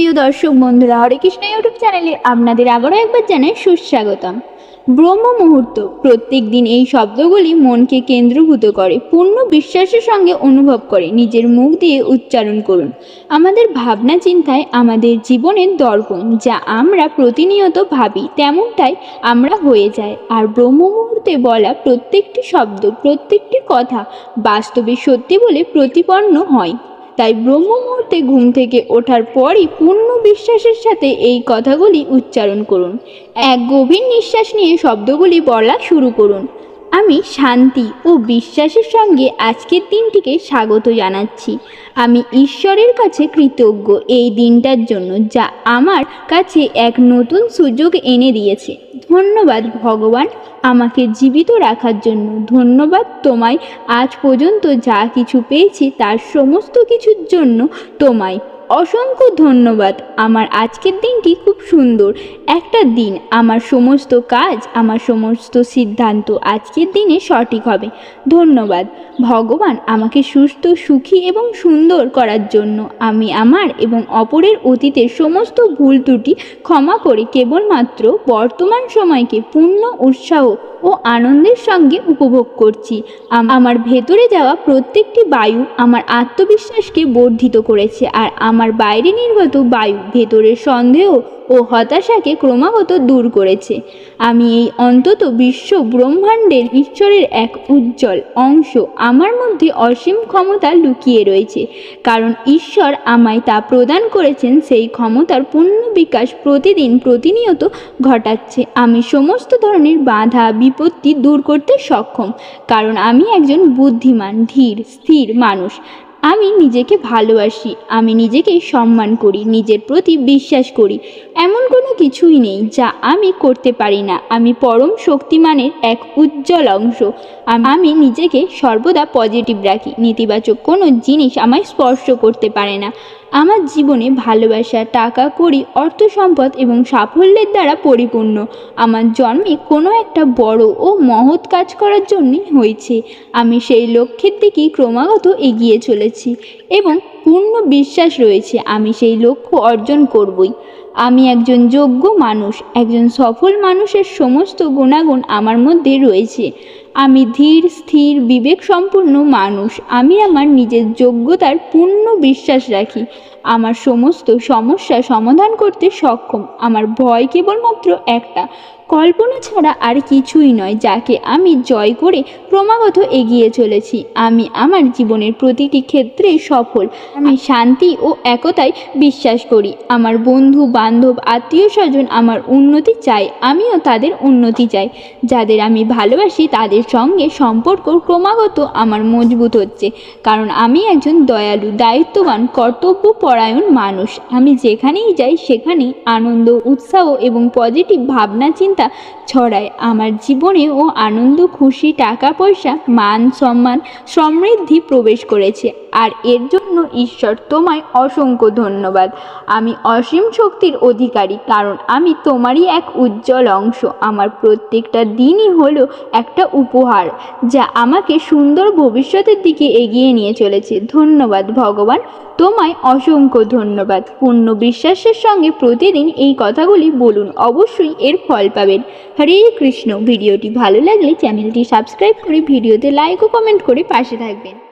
প্রিয় দর্শক বন্ধুরা, হরে কৃষ্ণ ইউটিউব চ্যানেলে আপনাদের আবারও একবার জানাই সুস্বাগতম। ব্রহ্ম মুহূর্ত, প্রত্যেক দিন এই শব্দগুলি মনকে কেন্দ্রভূত করে, পূর্ণ বিশ্বাসের সঙ্গে অনুভব করে, নিজের মুখ দিয়ে উচ্চারণ করুন। আমাদের ভাবনা চিন্তায় আমাদের জীবনের দর্পণ, যা আমরা প্রতিনিয়ত ভাবি, তেমনটাই আমরা হয়ে যাই। আর ব্রহ্ম মুহূর্তে বলা প্রত্যেকটি শব্দ, প্রত্যেকটি কথা বাস্তবে সত্যি বলে প্রতিপন্ন হয়। তাই ব্রহ্ম মুহূর্তে ঘুম থেকে ওঠার পরই পূর্ণ বিশ্বাসের সাথে এই কথাগুলি উচ্চারণ করুন। এক গভীর নিঃশ্বাস নিয়ে শব্দগুলি বলা শুরু করুন। আমি শান্তি ও বিশ্বাসের সঙ্গে আজকের দিনটিকে স্বাগত জানাচ্ছি। আমি ঈশ্বরের কাছে কৃতজ্ঞ এই দিনটার জন্য যা আমার কাছে এক নতুন সুযোগ এনে দিয়েছে। ধন্যবাদ ভগবান আমাকে জীবিত রাখার জন্য। ধন্যবাদ তোমায় আজ পর্যন্ত যা কিছু পেয়েছি তার সমস্ত কিছুর জন্য তোমায়। অসংখ্য ধন্যবাদ। আমার আজকের দিনটি খুব সুন্দর। একটা দিন, আমার সমস্ত কাজ, আমার সমস্ত সিদ্ধান্ত আজকের দিনে সঠিক হবে। ধন্যবাদ। ভগবান আমাকে সুস্থ, সুখী এবং সুন্দর করার জন্য আমি আমার এবং অপরের অতীতের সমস্ত ভুল ত্রুটি ক্ষমা করে কেবলমাত্র বর্তমান সময়কে পূর্ণ উৎসাহ ও আনন্দের সঙ্গে উপভোগ করছি। আমার ভেতরে যাওয়া প্রত্যেকটি বায়ু আমার আত্মবিশ্বাসকে বর্ধিত করেছে আর আমার বাইরে নির্গত বায়ু ভেতরের সন্দেহ ও হতাশাকে ক্রমাগত দূর করেছে। আমি এই অন্তত বিশ্ব ব্রহ্মাণ্ডের ঈশ্বরের এক উজ্জ্বল অংশ। আমার মধ্যে অসীম ক্ষমতা লুকিয়ে রয়েছে, কারণ ঈশ্বর আমায় তা প্রদান করেছেন সেই ক্ষমতার পূর্ণ বিকাশ প্রতিদিন প্রতিনিয়ত ঘটাচ্ছে। আমি সমস্ত ধরনের বাধা, বিপত্তি দূর করতে সক্ষম, কারণ আমি একজন বুদ্ধিমান, ধীর, স্থির মানুষ। আমি নিজেকে ভালোবাসি, আমি নিজেকে সম্মান করি, নিজের প্রতি বিশ্বাস করি। এমন কোনো কিছুই নেই যা আমি করতে পারি না। আমি পরম শক্তিমানের এক উজ্জ্বল অংশ। আমি নিজেকে সর্বদা পজিটিভ রাখি। নেতিবাচক কোনো জিনিস আমায় স্পর্শ করতে পারে না। আমার জীবনে ভালোবাসা, টাকা, কড়ি, অর্থ সম্পদ এবং সাফল্যের দ্বারা পরিপূর্ণ। আমার জন্মে কোনো একটা বড় ও মহৎ কাজ করার জন্যই হয়েছে। আমি সেই লক্ষ্যের দিকেই ক্রমাগত এগিয়ে চলেছি এবং পূর্ণ বিশ্বাস রয়েছে, আমি সেই লক্ষ্য অর্জন করবই। আমি একজন যোগ্য মানুষ, একজন সফল মানুষের সমস্ত গুণাগুণ আমার মধ্যে রয়েছে। আমি ধীর, স্থির বিবেক সম্পন্ন মানুষ। আমি আমার নিজের যোগ্যতার পূর্ণ বিশ্বাস রাখি। আমার সমস্ত সমস্যা সমাধান করতে সক্ষম। আমার ভয় কেবলমাত্র একটা। কল্পনা ছাড়া আর কিছুই নয়, যাকে আমি জয় করে ক্রমাগত এগিয়ে চলেছি। আমি আমার জীবনের প্রতিটি ক্ষেত্রে সফল। আমি শান্তি ও একতায় বিশ্বাস করি। আমার বন্ধু, বান্ধব, আত্মীয় স্বজন আমার উন্নতি চাই আমিও তাদের উন্নতি চাই। যাদের আমি ভালোবাসি, তাদের সঙ্গে সম্পর্ক ক্রমাগত আমার মজবুত হচ্ছে। কারণ আমি একজন দয়ালু, দায়িত্ববান, কর্তব্যপরায়ণ মানুষ। আমি যেখানেই যাই সেখানে আনন্দ, উৎসাহ এবং পজিটিভ ভাবনা, চিন্তা ছড়ায়। আমার জীবনে ও আনন্দ, খুশি, টাকা পয়সা, মান সম্মান সমৃদ্ধি প্রবেশ করেছে। আর এর জন্য ঈশ্বর তোমায় অসংখ্য ধন্যবাদ। আমি অসীম শক্তির অধিকারী, কারণ আমি তোমারই এক উজ্জ্বল অংশ। আমার প্রত্যেকটা দিনই হলো একটা উপহার, যা আমাকে সুন্দর ভবিষ্যতের দিকে এগিয়ে নিয়ে চলেছে। ধন্যবাদ ভগবান। তোমায় অসংখ্য ধন্যবাদ। পূর্ণ বিশ্বাসের সঙ্গে প্রতিদিন এই কথাগুলি বলুন। অবশ্যই এর ফল পাবেন। হরে কৃষ্ণ। ভিডিওটি ভালো লাগলে চ্যানেলটি সাবস্ক্রাইব করে ভিডিওতে লাইক ও কমেন্ট করে পাশে থাকবেন।